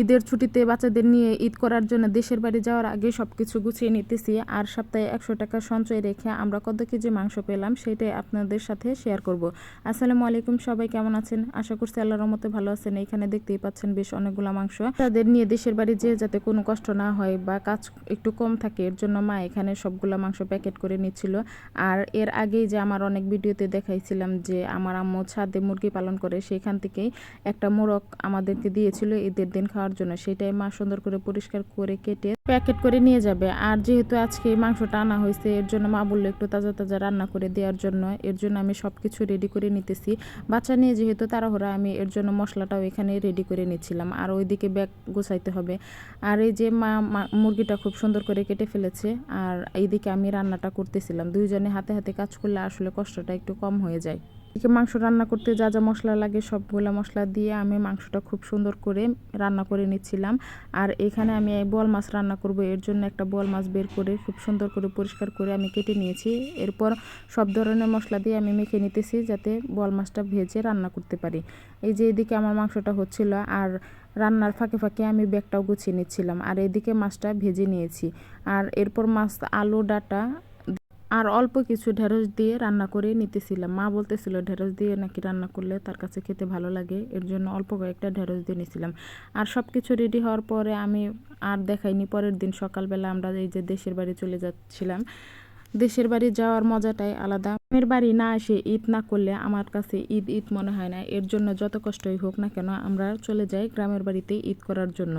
ঈদের ছুটিতে বাচ্চাদের নিয়ে ঈদ করার জন্য দেশের বাড়ি যাওয়ার আগে সব কিছু গুছিয়ে নিতেছি। আর সপ্তাহে একশো টাকা সঞ্চয় রেখে আমরা কত কেজি মাংস পেলাম সেটাই আপনাদের সাথে শেয়ার করব। আসসালামু আলাইকুম, সবাই কেমন আছেন? আশা করছি আল্লাহর রহমতে ভালো আছেন। এখানে দেখতেই পাচ্ছেন বেশ অনেকগুলো মাংস। তাদের নিয়ে দেশের বাড়ি যেয়ে যাতে কোনো কষ্ট না হয় বা কাজ একটু কম থাকে, এর জন্য মা এখানে সবগুলো মাংস প্যাকেট করে নিচ্ছিল। আর এর আগেই যে আমার অনেক ভিডিওতে দেখাইছিলাম যে আমার আম্মু ছাদে মুরগি পালন করে, সেখান থেকেই একটা মোরগ আমাদেরকে দিয়েছিল ঈদের দিন খাওয়ার জন্য সেটাই মা সুন্দর করে পরিষ্কার করে কেটে প্যাকেট করে নিয়ে যাবে। আর যেহেতু আজকে মাংসটা আনা হয়েছে, এর জন্য মা বলল একটু তাজা তাজা রান্না করে দেওয়ার জন্য। এর জন্য আমি সব কিছু রেডি করে নিতেছি। বাচ্চা নিয়ে যেহেতু তাড়াহুড়া, আমি এর জন্য মশলাটাও এখানে রেডি করে নিচ্ছিলাম। আর ওইদিকে ব্যাগ গোছাইতে হবে। আর এই যে মা মুরগিটা খুব সুন্দর করে কেটে ফেলেছে। আর এইদিকে আমি রান্নাটা করতেছিলাম। দুইজনে হাতে হাতে কাজ করলে আসলে কষ্টটা একটু কম হয়ে যায়। মাংস রান্না করতে যা যা মশলা লাগে সবগুলো মশলা দিয়ে আমি মাংসটা খুব সুন্দর করে রান্না করে নিচ্ছিলাম। আর এখানে আমি বোয়াল মাছ রান্না করব, এর জন্য একটা বোয়াল মাছ বের করে খুব সুন্দর করে পরিষ্কার করে আমি কেটে নিয়েছি। এরপর সব ধরনের মশলা দিয়ে আমি মেখে নিতেছি যাতে বোয়াল মাছটা ভেজে রান্না করতে পারি। এই যে এদিকে আমার মাংসটা হচ্ছিল আর রান্নার ফাঁকে ফাঁকে আমি ব্যাগটাও গুছিয়ে নিচ্ছিলাম। আর এদিকে মাছটা ভেজে নিয়েছি। আর এরপর মাছ, আলু, ডাটা আর অল্প কিছু ঢেঁড়স দিয়ে রান্না করে নিতেছিলাম। মা বলতেছিল, ঢেঁড়স দিয়ে নাকি রান্না করলে তার কাছে খেতে ভালো লাগে? এর জন্য অল্প কয়েকটা ঢেঁড়স দিয়ে নিয়েছিলাম আর সব কিছু রেডি হওয়ার পরে আমি আর দেখাইনি। পরের দিন সকালবেলা আমরা এই যে দেশের বাড়ি চলে যাচ্ছিলাম। দেশের বাড়ি যাওয়ার মজাটাই আলাদা। গ্রামের বাড়ি না এসে ঈদ না করলে আমার কাছে ঈদ ঈদ মনে হয় না। এর জন্য যত কষ্টই হোক না কেন আমরা চলে যাই গ্রামের বাড়িতে ঈদ করার জন্য।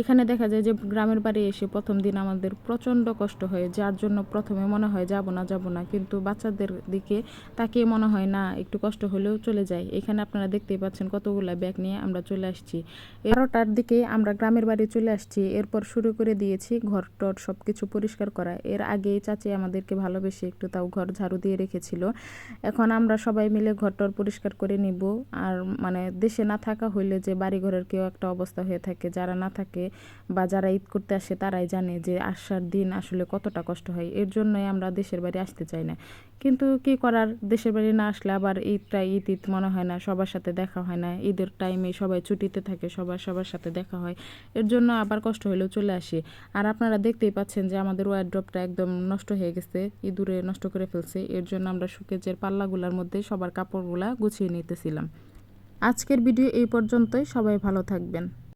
এখানে দেখা যায় যে গ্রামের বাড়ি এসে প্রথম দিন আমাদের প্রচণ্ড কষ্ট হয়, যার জন্য প্রথমে মনে হয় যাব না যাব না। কিন্তু বাচ্চাদের দিকে তাকিয়ে মনে হয়, না, একটু কষ্ট হলেও চলে যায় এখানে আপনারা দেখতেই পাচ্ছেন কতগুলা ব্যাগ নিয়ে আমরা চলে আসছি। এগারোটার দিকে আমরা গ্রামের বাড়ি চলে আসছি। এরপর শুরু করে দিয়েছি ঘর টর সব কিছু পরিষ্কার করা। এর আগে চাচি আমাদেরকে ভালোবেসে একটু তাও ঘর ঝাড়ু দিয়ে রেখেছিল এখন আমরা সবাই মিলে ঘরটর পরিষ্কার করে নিব। আর মানে দেশে না থাকা হইলে যে বাড়ি ঘরের কেউ একটা অবস্থা হয়ে থাকে, যারা না থাকে বা যারা ঈদ করতে আসে তারাই জানে যে আসার দিন আসলে কতটা কষ্ট হয়। এর জন্যই আমরা দেশের বাড়ি আসতে চাই না। কিন্তু কি করার? দেশের বাড়ি না আসলে আবার ঈদটা ঈদ ঈদ মনে হয় না, সবার সাথে দেখা হয় না। ঈদের টাইমে সবাই ছুটিতে থাকে, সবার সবার সাথে দেখা হয়। এর জন্য আবার কষ্ট হলেও চলে আসি। আর আপনারা দেখতেই পাচ্ছেন যে আমাদের ওয়ারড্রপটা একদম নষ্ট হয়ে গেছে, ইঁদুরে নষ্ট করে ফেলছে। এর জন্য আমরা সুকেজের পাল্লাগুলার মধ্যে সবার কাপড়গুলা গুছিয়ে নিতেছিলাম। আজকের ভিডিও এই পর্যন্তই। সবাই ভালো থাকবেন।